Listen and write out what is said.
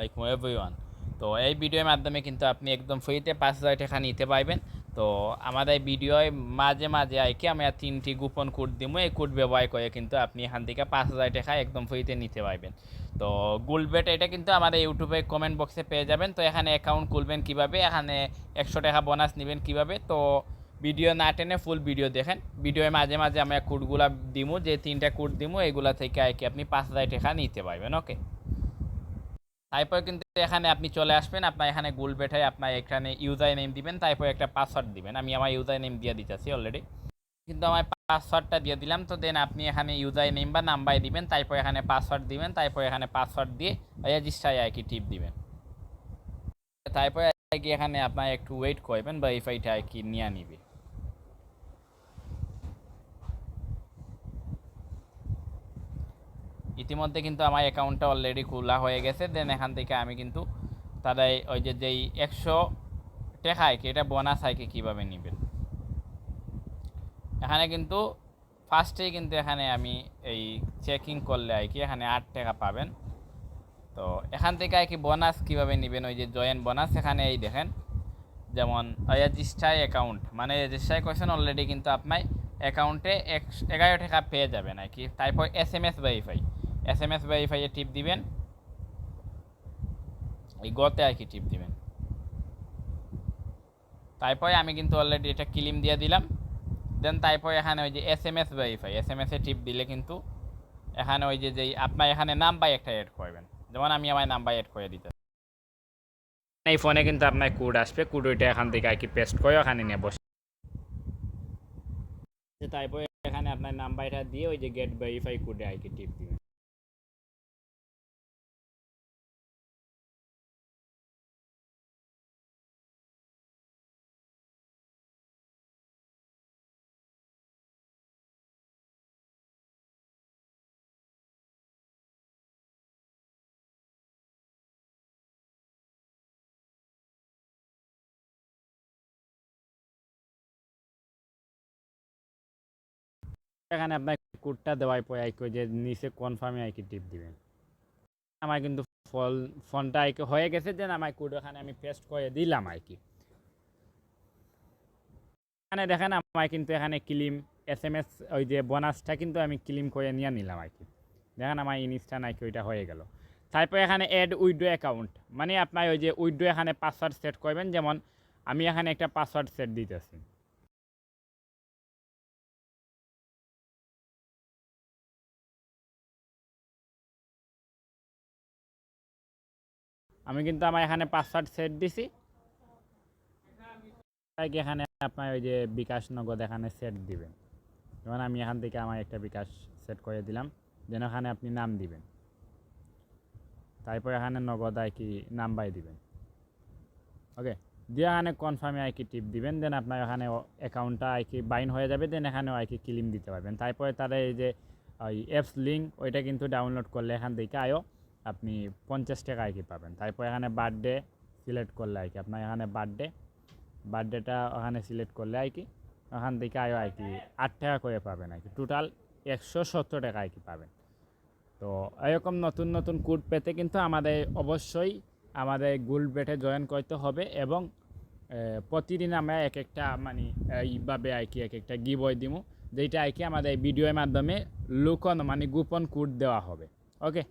Like everyone তো এই ভিডিওর মাধ্যমে কিন্তু আপনি একদম ফ্রিতে পাঁচ হাজার টাকা নিতে পারবেন। তো আমাদের ভিডিওয় মাঝে মাঝে আইকে আমি আর তিনটি গোপন কোড দিব। এই কোড ব্যবহার করে কিন্তু আপনি এখান থেকে পাঁচ হাজার টাকা একদম ফ্রিতে নিতে পারবেন। তো গুলবেট এটা কিন্তু আমাদের ইউটিউবে কমেন্ট বক্সে পেয়ে যাবেন। তো এখানে অ্যাকাউন্ট খুলবেন কীভাবে, এখানে একশো টাকা বোনাস নেবেন কীভাবে। তো ভিডিও না টেনে ফুল ভিডিও দেখেন। ভিডিওর মাঝে মাঝে আমরা কোডগুলা দিমু, যে তিনটা কোড দিমু, এগুলা থেকে আর কি আপনি পাঁচ হাজার টাকা নিতে পারবেন ওকে তারপর কিন্তু এখানে আপনি চলে আসবেন, আপনার এখানে গুল বেঠায় আপনার এখানে ইউজার নেম দিবেন, তারপর একটা পাসওয়ার্ড দিবেন। আমি আমার ইউজার নেম দিয়ে দিতেছি অলরেডি কিন্তু আমার পাসওয়ার্ডটা দিয়ে দিলাম, তো দেন আপনি এখানে ইউজার নেম বা নাম্বার দিবেন, তারপর এখানে পাসওয়ার্ড দিবেন, তারপর এখানে পাসওয়ার্ড দিয়ে রেজিস্টারে আর কি টিপ দিবেন। তারপর আর কি এখানে আপনার একটু ওয়েট করবেন বা আর কি নিয়ে নিবে। ইতিমধ্যে কিন্তু আমার অ্যাকাউন্টটা অলরেডি খোলা হয়ে গেছে। দেন এখান থেকে আমি কিন্তু তাদের ওই যে যেই একশো টেকায় কি এটা বোনাস হয় কি কীভাবে নেবেন? এখানে কিন্তু ফার্স্টেই কিন্তু এখানে আমি এই চেকিং করলে আর কি এখানে আট টাকা পাবেন। তো এখান থেকে আর কি বোনাস কীভাবে নেবেন? ওই যে জয়েন্ট বোনাস এখানে এই দেখেন। যেমন রেজিস্টার অ্যাকাউন্ট মানে রেজিস্টার করছেন অলরেডি কিন্তু আপনার অ্যাকাউন্টে এগারো টাকা পেয়ে যাবেন আর কি। তারপর S M S verify S M S ভেরিফাইয়ে টিপ দিবেন। এই গতে আর কি টিপ দিবেন। তারপরে আমি কিন্তু অলরেডি এটা ক্লিম দিয়ে দিলাম। দেন তারপরে এখানে ওই যে S M S verify S M এসে টিপ দিলে কিন্তু এখানে ওই যে যেই আপনার এখানে নাম্বার একটা অ্যাড করবেন। যেমন আমি আমার নাম্বার অ্যাড করে দিতে এই ফোনে কিন্তু আপনার কোড আসবে কোড ওইটা এখান থেকে আর কি পেস্ট করে ওখানে নিয়ে বসে। তারপরে এখানে আপনার নাম্বারটা দিয়ে ওই যে গেট ভেরিফাই কোডে আর কি টিপ দিবেন। এখানে আপনার কোডটা দেওয়ার পরে আর কি ওই যে নিচে কনফার্মে আর কি টিপ দিবেন। আমার কিন্তু ফল, ফোনটা আর কি হয়ে গেছে দেন আমার কোড এখানে আমি পেস্ট করে দিলাম আর কি এখানে দেখেন আমার কিন্তু এখানে ক্লিম এস এম এস ওই যে বোনাসটা কিন্তু আমি ক্লিম করে নিয়ে নিলাম আর কি দেখেন আমার ইনস্টা নাকি ওইটা হয়ে গেল। তারপর এখানে অ্যাড উইড্রো অ্যাকাউন্ট মানে আপনার ওই যে উইড্রো এখানে পাসওয়ার্ড সেট করবেন, যেমন আমি এখানে একটা পাসওয়ার্ড সেট দিতেছি। আমি কিন্তু আমার এখানে পাসওয়ার্ড সেট দিছি। এখানে আপনার ওই যে বিকাশ নগদ এখানে সেট দিবেন। যেমন আমি এখান থেকে আমার একটা বিকাশ সেট করে দিলাম, যেন এখানে আপনি নাম দিবেন। তারপর এখানে নগদ আর কি নাম্বার দিবেন। ওকে, দিয়ে এখানে কনফার্মে আর কি টিপ দিবেন, দেন আপনার এখানে অ্যাকাউন্টটা আর কি বাইন হয়ে যাবে, দেন এখানেও আর কি ক্লিম দিতে পারবেন। তারপরে তারা এই যে, ওই অ্যাপস লিঙ্ক ওইটা কিন্তু ডাউনলোড করলে এখান থেকে আয়ও আপনি পঞ্চাশ টাকা আর কি পাবেন। তারপর এখানে বার্থডে সিলেক্ট করলে আর কি, আপনার এখানে বার্থডে বার্থডেটা ওখানে সিলেক্ট করলে আর কি, ওখান থেকে আয়ও আর কি আট টাকা করে পাবেন আর কি। টোটাল একশো সত্তর টাকা আর কি পাবেন। তো এরকম নতুন নতুন কোড পেতে কিন্তু আমাদের অবশ্যই আমাদের গুল বেটে জয়েন করতে হবে এবং প্রতিদিন আমরা এক একটা মানে এইভাবে আর কি এক একটা গিবই দিমু যেটা আর কি আমাদের ভিডিওর মাধ্যমে লুকন মানে গোপন কোড দেওয়া হবে। ওকে